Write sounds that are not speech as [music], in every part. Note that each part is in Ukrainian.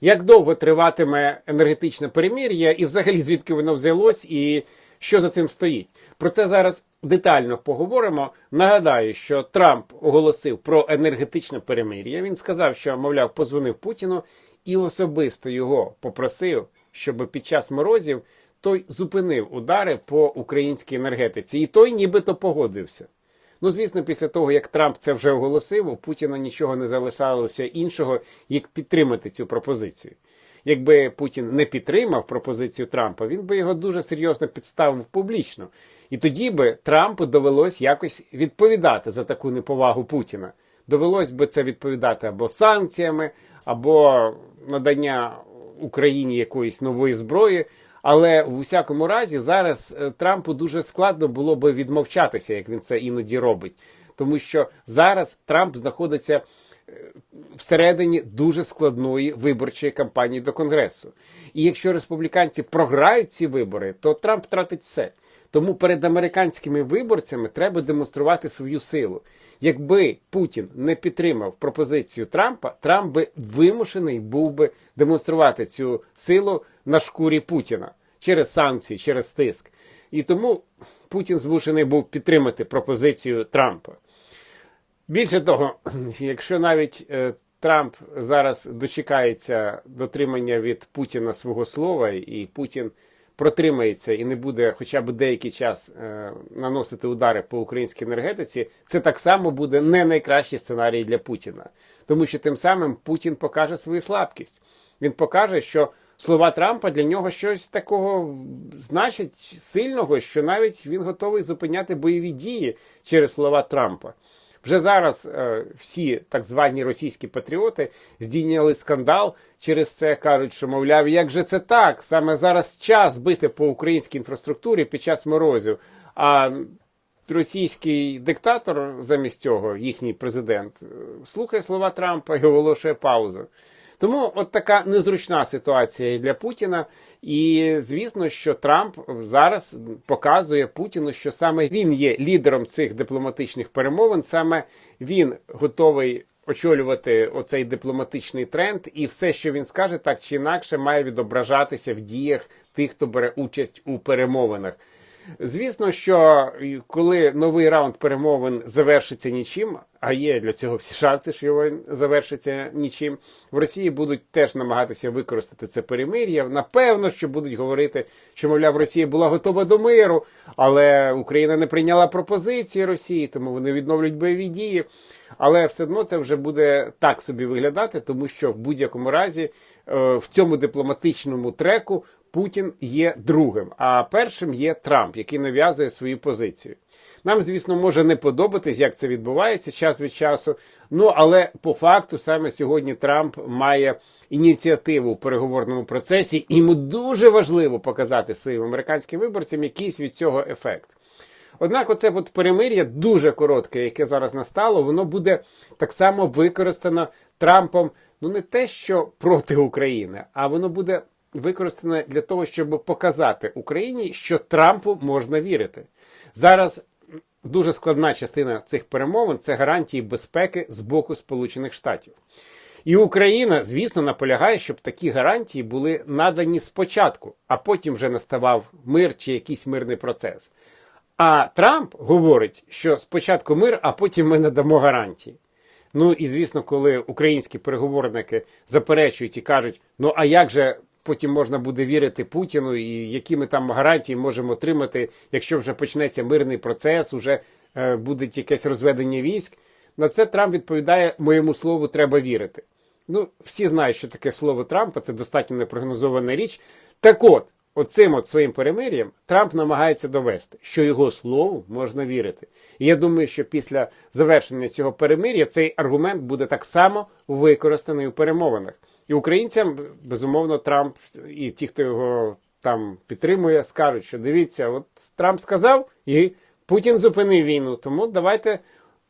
Як довго триватиме енергетичне перемір'я, і взагалі звідки воно взялось, і що за цим стоїть? Про це зараз детально поговоримо. Нагадаю, що Трамп оголосив про енергетичне перемир'я. Він сказав, що, мовляв, позвонив Путіну і особисто його попросив, щоб під час морозів той зупинив удари по українській енергетиці, і той нібито погодився. Ну, звісно, після того, як Трамп це вже оголосив, у Путіна нічого не залишалося іншого, як підтримати цю пропозицію. Якби Путін не підтримав пропозицію Трампа, він би його дуже серйозно підставив публічно. І тоді би Трампу довелось якось відповідати за таку неповагу Путіна. Довелось би це відповідати або санкціями, або надання Україні якоїсь нової зброї. Але в усякому разі зараз е, Трампу дуже складно було би відмовчатися, як він це іноді робить, тому що зараз Трамп знаходиться е, всередині дуже складної виборчої кампанії до Конгресу. І якщо республіканці програють ці вибори, то Трамп втратить все. Тому перед американськими виборцями треба демонструвати свою силу. Якби Путін не підтримав пропозицію Трампа, Трамп би вимушений був би демонструвати цю силу на шкурі Путіна через санкції, через тиск. І тому Путін змушений був підтримати пропозицію Трампа. Більше того, [clears throat] якщо навіть е, Трамп зараз дочекається дотримання від Путіна свого слова, і Путін протримається і не буде хоча б деякий час е, наносити удари по українській енергетиці, це так само буде не найкращий сценарій для Путіна, тому що тим самим Путін покаже свою слабкість. Він покаже, що слова Трампа для нього щось такого значить сильного, що навіть він готовий зупиняти бойові дії через слова Трампа. Вже зараз е, всі так звані російські патріоти здійняли скандал через це, кажуть, що мовляв, як же це так? Саме зараз час бити по українській інфраструктурі під час морозів. А російський диктатор замість цього, їхній президент, е, слухає слова Трампа і оголошує паузу. Тому от така незручна ситуація для Путіна. І звісно, що Трамп зараз показує Путіну, що саме він є лідером цих дипломатичних перемовин, саме він готовий очолювати оцей дипломатичний тренд, і все, що він скаже, так чи інакше, має відображатися в діях тих, хто бере участь у перемовинах. Звісно, що коли новий раунд перемовин завершиться нічим, а є для цього всі шанси, що його завершиться нічим, в Росії будуть теж намагатися використати це перемир'я. Напевно, що будуть говорити, що мовляв, Росія була готова до миру, але Україна не прийняла пропозиції Росії, тому вони відновлюють бойові дії. Але все одно це вже буде так собі виглядати, тому що в будь-якому разі е, в цьому дипломатичному треку. Путін є другим, а першим є Трамп, який нав'язує свою позицію. Нам, звісно, може не подобатись, як це відбувається час від часу. Ну але по факту саме сьогодні Трамп має ініціативу в переговорному процесі, і йому дуже важливо показати своїм американським виборцям якийсь від цього ефект. Однак, оце от перемир'я дуже коротке, яке зараз настало, воно буде так само використано Трампом. Ну не те, що проти України, а воно буде використане для того, щоб показати Україні, що Трампу можна вірити. Зараз дуже складна частина цих перемовин це гарантії безпеки з боку Сполучених Штатів. І Україна, звісно, наполягає, щоб такі гарантії були надані спочатку, а потім вже наставав мир чи якийсь мирний процес. А Трамп говорить, що спочатку мир, а потім ми надамо гарантії. Ну і звісно, коли українські переговорники заперечують і кажуть, ну а як же потім можна буде вірити Путіну, і які ми там гарантії можемо отримати, якщо вже почнеться мирний процес, уже е, буде якесь розведення військ. На це Трамп відповідає: моєму слову треба вірити. Ну, всі знають, що таке слово Трампа, це достатньо непрогнозована річ. Так от, оцим от своїм перемир'ям Трамп намагається довести, що його слову можна вірити. І я думаю, що після завершення цього перемир'я цей аргумент буде так само використаний у перемовинах. І українцям, безумовно, Трамп і ті, хто його там підтримує, скажуть, що дивіться, от Трамп сказав, і Путін зупинив війну. Тому давайте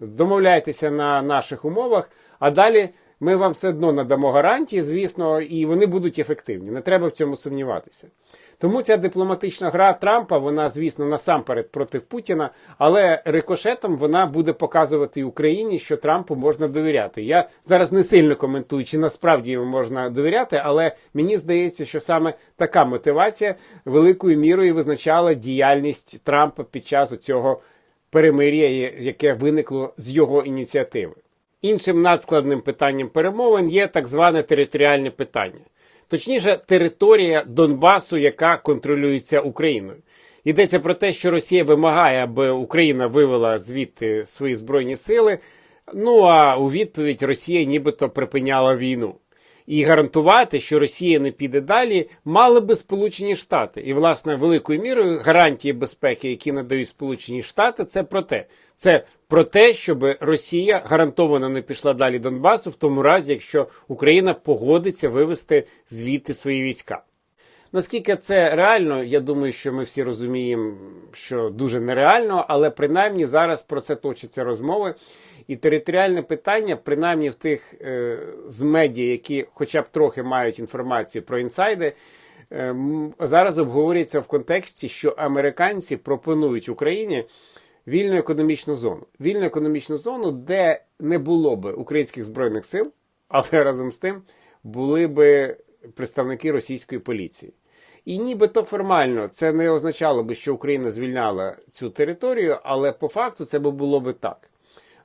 домовляйтеся на наших умовах, а далі ми вам все одно надамо гарантії, звісно, і вони будуть ефективні. Не треба в цьому сумніватися. Тому ця дипломатична гра Трампа, вона, звісно, насамперед проти Путіна, але рикошетом вона буде показувати Україні, що Трампу можна довіряти. Я зараз не сильно коментую, чи насправді йому можна довіряти, але мені здається, що саме така мотивація великою мірою визначала діяльність Трампа під час цього перемир'я, яке виникло з його ініціативи. Іншим надскладним питанням перемовин є так зване територіальне питання, точніше, територія Донбасу, яка контролюється Україною. Йдеться про те, що Росія вимагає, аби Україна вивела звідти свої збройні сили. Ну а у відповідь Росія нібито припиняла війну. І гарантувати, що Росія не піде далі, мали би Сполучені Штати. І, власне, великою мірою гарантії безпеки, які надають Сполучені Штати, це про те. Це про те, щоб Росія гарантовано не пішла далі Донбасу, в тому разі, якщо Україна погодиться вивести звідти свої війська. Наскільки це реально, я думаю, що ми всі розуміємо, що дуже нереально, але принаймні зараз про це точаться розмови. І територіальне питання, принаймні в тих е, з медіа, які хоча б трохи мають інформацію про інсайди, е, зараз обговорюється в контексті, що американці пропонують Україні вільну економічну зону. Вільну економічну зону, де не було би українських збройних сил, але разом з тим були би представники російської поліції. І нібито формально це не означало би, що Україна звільняла цю територію, але по факту це би було би так.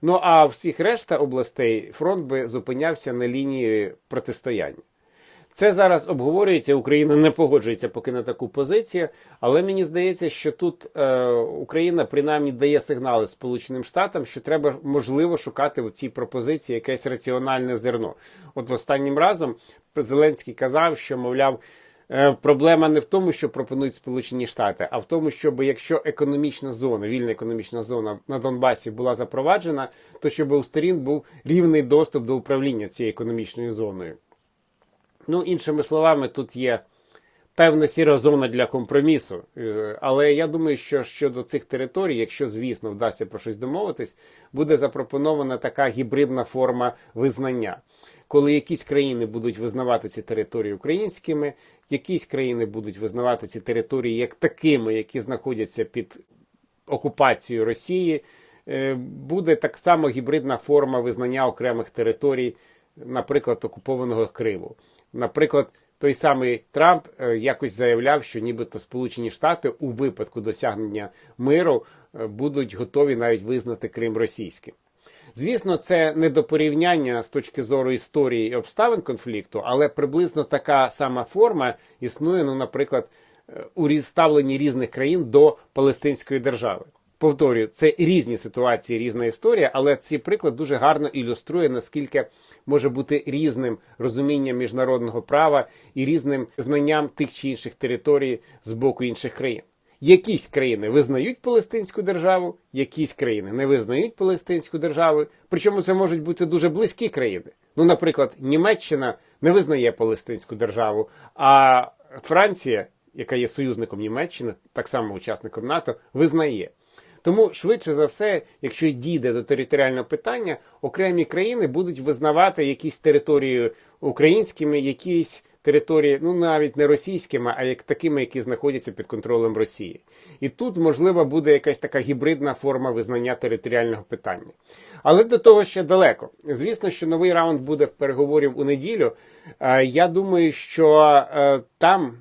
Ну а всіх решта областей фронт би зупинявся на лінії протистояння. Це зараз обговорюється. Україна не погоджується поки на таку позицію, але мені здається, що тут е, Україна принаймні дає сигнали Сполученим Штатам, що треба можливо шукати в цій пропозиції якесь раціональне зерно. От останнім разом Зеленський казав, що мовляв. Е, проблема не в тому, що пропонують Сполучені Штати, а в тому, щоб якщо економічна зона, вільна економічна зона на Донбасі була запроваджена, то щоб у сторін був рівний доступ до управління цією економічною зоною. Ну, іншими словами, тут є певна сіра зона для компромісу. Е, але я думаю, що щодо цих територій, якщо, звісно, вдасться про щось домовитись, буде запропонована така гібридна форма визнання. Коли якісь країни будуть визнавати ці території українськими, якісь країни будуть визнавати ці території як такими, які знаходяться під окупацією Росії, е, буде так само гібридна форма визнання окремих територій, наприклад, окупованого Криму. Наприклад, той самий Трамп е, якось заявляв, що нібито Сполучені Штати у випадку досягнення миру е, будуть готові навіть визнати Крим російським. Звісно, це не до порівняння з точки зору історії і обставин конфлікту, але приблизно така сама форма існує, ну, наприклад, е, у ставленні різних країн до Палестинської держави. Повторюю, це різні ситуації, різна історія, але цей приклад дуже гарно ілюструє, наскільки може бути різним розумінням міжнародного права і різним знанням тих чи інших територій з боку інших країн. Якісь країни визнають Палестинську державу, якісь країни не визнають Палестинську державу. Причому це можуть бути дуже близькі країни. Ну, наприклад, Німеччина не визнає Палестинську державу, а Франція, яка є союзником Німеччини, так само учасником НАТО, визнає. Тому швидше за все, якщо дійде до територіального питання, окремі країни будуть визнавати якісь території українськими, якісь території, ну навіть не російськими, а як такими, які знаходяться під контролем Росії. І тут, можливо, буде якась така гібридна форма визнання територіального питання. Але до того ще далеко. Звісно, що новий раунд буде переговорів у неділю. Я думаю, що е, там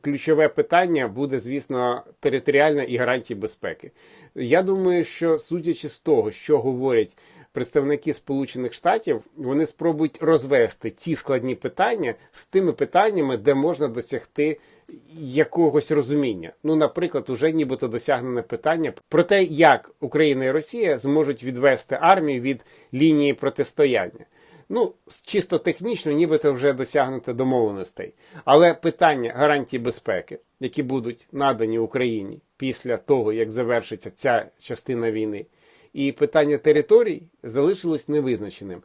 ключове питання буде, звісно, територіальна і гарантії безпеки. Я думаю, що судячи з того, що говорять представники Сполучених Штатів, вони спробують розвести ці складні питання з тими питаннями, де можна досягти якогось розуміння. Ну, наприклад, уже нібито досягнене питання про те, як Україна і Росія зможуть відвести армію від лінії протистояння. Ну, чисто технічно, нібито вже досягнуто домовленостей. Але питання гарантій безпеки, які будуть надані Україні після того, як завершиться ця частина війни, і питання територій залишилось невизначеним.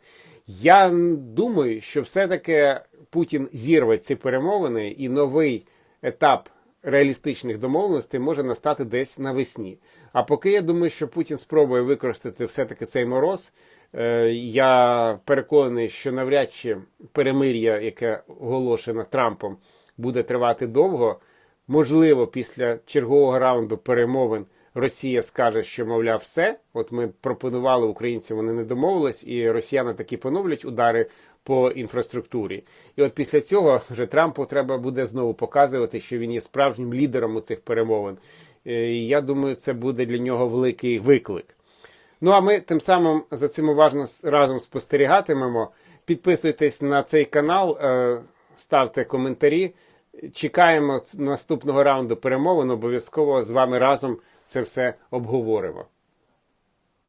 Я думаю, що все-таки Путін зірве ці перемовини, і новий етап реалістичних домовленостей може настати десь навесні. А поки я думаю, що Путін спробує використати все-таки цей мороз Я переконаний, що навряд чи перемир'я, яке оголошено Трампом, буде тривати довго. Можливо, після чергового раунду перемовин Росія скаже, що мовляв, все. От ми пропонували українцям, вони не домовились, і росіяни таки поновлять удари по інфраструктурі. І от після цього вже Трампу треба буде знову показувати, що він є справжнім лідером у цих перемовин. Е, і Я думаю, це буде для нього великий виклик. Ну а ми тим самим за цим уважно разом спостерігатимемо. Підписуйтесь на цей канал, е, ставте коментарі. Чекаємо наступного раунду перемовин. Обов'язково з вами разом це все обговоримо.